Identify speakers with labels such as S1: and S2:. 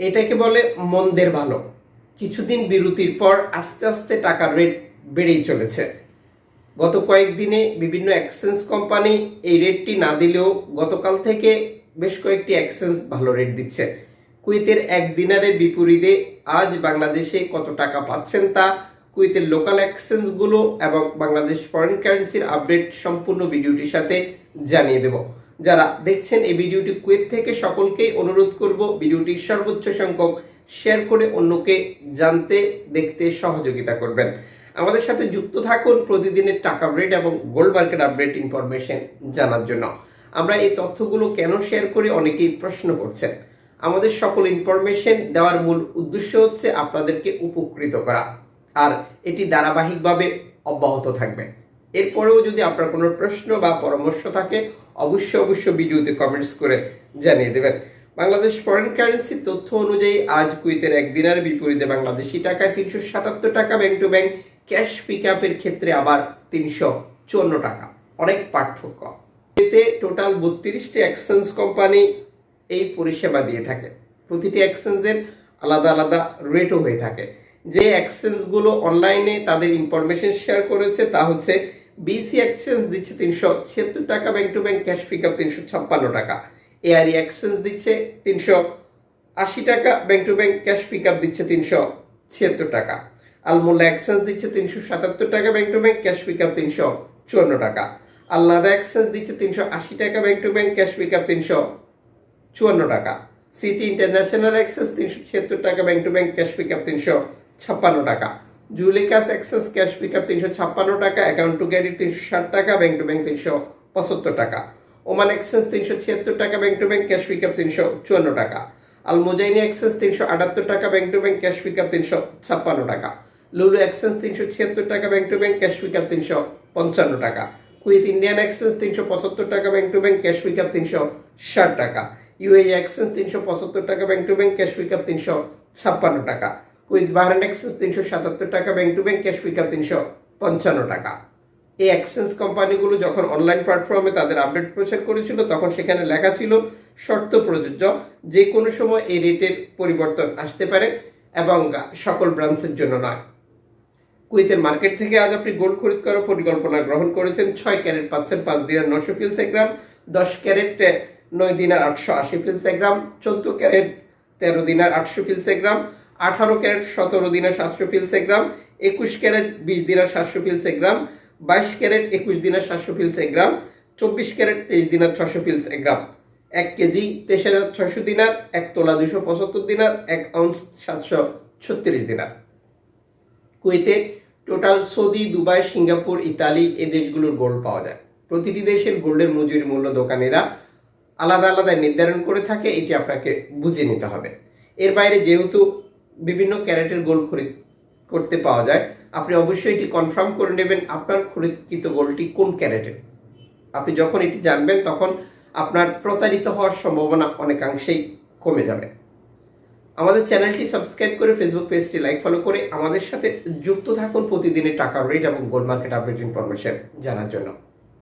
S1: এটাকে বলে মন্দের ভালো। কিছুদিন বিরতির পর আস্তে আস্তে টাকার রেট বেড়েই চলেছে। গত কয়েকদিনে বিভিন্ন এক্সচেঞ্জ কোম্পানি এই রেটটি না দিলেও গতকাল থেকে বেশ কয়েকটি এক্সচেঞ্জ ভালো রেট দিচ্ছে। কুয়েতের এক দিনারে বিপরীতে আজ বাংলাদেশে কত টাকা পাচ্ছেন তা, কুয়েতের লোকাল এক্সচেঞ্জগুলো এবং বাংলাদেশ ফরেন কারেন্সির আপডেট সম্পূর্ণ ভিডিওটির সাথে জানিয়ে দেব। যারা দেখছেন এই ভিডিওটি কুয়েত থেকে সকলকেই অনুরোধ করব ভিডিওটি সর্বোচ্চ সংখ্যক শেয়ার করে অন্যকে জানতে, দেখতে সহযোগিতা করবেন। আমাদের সাথে যুক্ত থাকুন প্রতিদিনের টাকা রেট এবং গোল্ড মার্কেট আপডেট ইনফরমেশন জানার জন্য। আমরা এই তথ্যগুলো কেন শেয়ার করি অনেকেই প্রশ্ন করছেন। আমাদের সকল ইনফরমেশন দেওয়ার মূল উদ্দেশ্য হচ্ছে আপনাদেরকে উপকৃত করা। আর এটি ধারাবাহিকভাবে অব্যাহত থাকবে। এরপরেও যদি আপনার কোনো প্রশ্ন বা পরামর্শ থাকে, অবশ্যই অবশ্যই ভিডিওতে কমেন্টস করে জানিয়ে দেবেন। বাংলাদেশ ফরেন কারেন্সি তথ্য অনুযায়ী আজ কুইতের একদিনের বিপরীতে বাংলাদেশি টাকায় তিনশো সাতাত্তর টাকা bank to bank cash pick ক্ষেত্রে আবার তিনশো চুয়ান্ন টাকা। অনেক পার্থক্য। এতে টোটাল বত্রিশটি এক্সচেঞ্জ কোম্পানি এই পরিষেবা দিয়ে থাকে। প্রতিটি এক্সচেঞ্জের আলাদা আলাদা রেটও হয়ে থাকে। যে এক্সচেঞ্জগুলো অনলাইনে তাদের ইনফরমেশন শেয়ার করেছে তা হচ্ছে বিসি এক্সচেঞ্জ দিচ্ছে তিনশো ছিয়াত্তর টাকা bank to bank cash pick up তিনশো ছাপ্পান্ন টাকা। এআরই এক্সচেঞ্জ দিচ্ছে তিনশো আশি টাকা bank to bank cash pick up দিচ্ছে তিনশো ছিয়াত্তর টাকা। আলমোল্লা এক্সচেঞ্জ দিচ্ছে তিনশো সাতাত্তর টাকা bank to bank cash pick up তিনশো চুয়ান্ন টাকা। আল্লাদা এক্সচেঞ্জ দিচ্ছে তিনশো আশি টাকা bank to bank cash pick up তিনশো চুয়ান্ন টাকা। সিটি ইন্টারন্যাশনাল এক্সেস তিনশো ছিয়াত্তর টাকা bank to bank cash pick up তিনশো ছাপ্পান্ন টাকা। জুলিকাস এক্সেস ক্যাশ পিক আপ তিনশো ছাপ্পান্ন টাকা, অ্যাকাউন্ট টু ক্রেডিট তিনশো ষাট টাকা, ব্যাংক টু ব্যাংক তিনশো পঁচাত্তর টাকা। ওমান এক্সচেঞ্জ তিনশো ছিয়াত্তর টাকা, bank to bank cash pick up তিনশো চুয়ান্ন টাকা। আল মোজাইনি এক্সেস তিনশো আটাত্তর টাকা, bank to bank cash pick up তিনশো ছাপ্পান্ন টাকা। লুলু এক্সচেঞ্জ তিনশো ছিয়াত্তর টাকা, bank to bank cash pick up তিনশো পঞ্চান্ন টাকা। কুইথ ইন্ডিয়ান এক্সচেঞ্জ তিনশো পঁচাত্তর টাকা, bank to bank cash pick up তিনশো ষাট টাকা। ইউএই এক্সচেঞ্জ তিনশো পঁচাত্তর টাকা, bank to bank cash pick up তিনশো ছাপ্পান্ন টাকা। কুইথ বাহারান এক্সচেঞ্জ তিনশো সাতাত্তর টাকা bank to bank cash pick up তিনশো পঞ্চান্ন টাকা। এই এক্সচেঞ্জ কোম্পানিগুলো যখন অনলাইন প্ল্যাটফর্মে তাদের আপডেট প্রচার করেছিল, তখন সেখানে লেখা ছিল, শর্ত প্রযোজ্য, যে কোনো সময় এই রেটের পরিবর্তন আসতে পারে এবং সকল ব্রাঞ্চের জন্য নয়। কুয়েতের মার্কেট থেকে আজ আপনি গোল্ড খরিদ করার পরিকল্পনা গ্রহণ করেছেন। ছয় ক্যারেট পাচ্ছেন পাঁচ দিনার নশো ফিলস গ্রাম দশ ক্যারেট নয় দিনার আটশো আশি ফিলস গ্রাম চোদ্দ ক্যারেট, তেরো দিনার আটশো ফিলস গ্রাম আঠারো ক্যারেট সতেরো দিনার সাতশো ফিলস গ্রাম, একুশ ক্যারেট বিশ দিনার সাতশো ফিলস গ্রাম, বাইশ ক্যারেট একুশ দিনার সাতশো ফিলস গ্রাম, চব্বিশ ক্যারেট তেইশ দিনার ছশো ফিলস গ্রাম। এক কেজি তেইশ হাজার ছশো দিনার, এক তোলা দুশো পঁচাত্তর দিনার, এক আউন্স সাতশো ছত্রিশ দিনার। কুয়েতে total Saudi, Dubai, Singapore, Italy এ দেশগুলোর গোল্ড পাওয়া যায়। প্রতিটি দেশের গোল্ডের মজুরি মূল্য দোকানেরা আলাদা আলাদা নির্ধারণ করে থাকে, এটি আপনাকে বুঝে নিতে হবে। এর বাইরে যেহেতু বিভিন্ন ক্যারেটের গোল্ড খরিদ করতে পাওয়া যায়। আপনি অবশ্যই এটি কনফার্ম করে নেবেন আপনার খরিদকৃত গোলটি কোন ক্যারেটের আপনি যখন এটি জানবেন, তখন আপনার প্রতারিত হওয়ার সম্ভাবনা অনেকাংশেই কমে যাবে। আমাদের চ্যানেলটি সাবস্ক্রাইব করে ফেসবুক পেজটি লাইক ফলো করে আমাদের সাথে যুক্ত থাকুন প্রতিদিনের টাকা রেট এবং গোল্ড মার্কেট আপডেট ইনফরমেশন জানার জন্য।